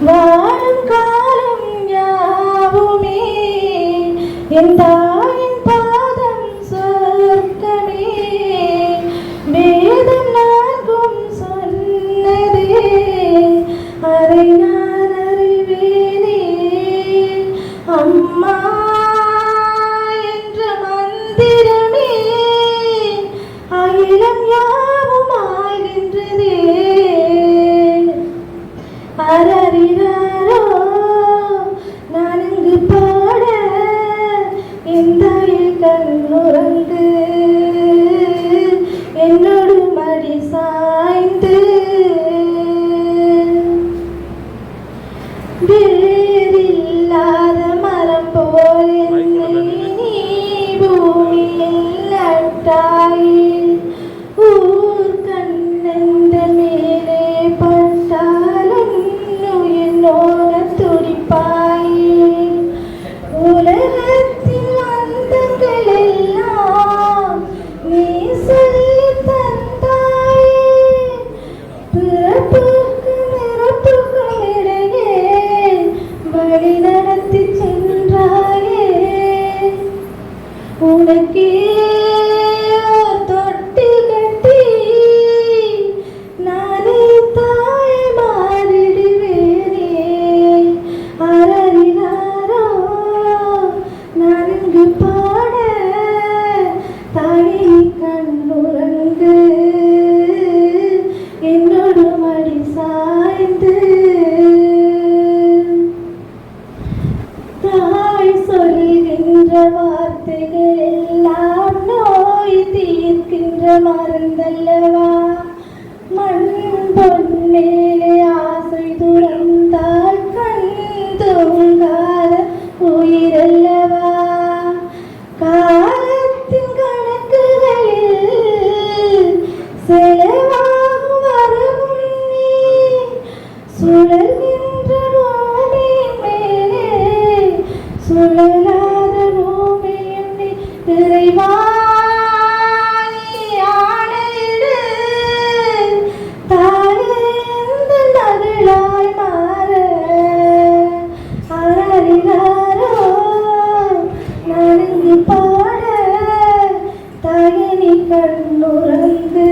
வாழும் காலம் யாவுமே. என் Shaddai. நன்கு பாட தாடி கண்ணுறங்கு. என்னோடு மடி சாய்ந்து. தாய் சொல்கின்ற வார்த்தைகள் எல்லாம் நோய் தீர்க்கின்ற மருந்தல்லவா? மண் பொன்னே ஆசை துறந்தால் கண் தூங்க கண்ணுரைந்து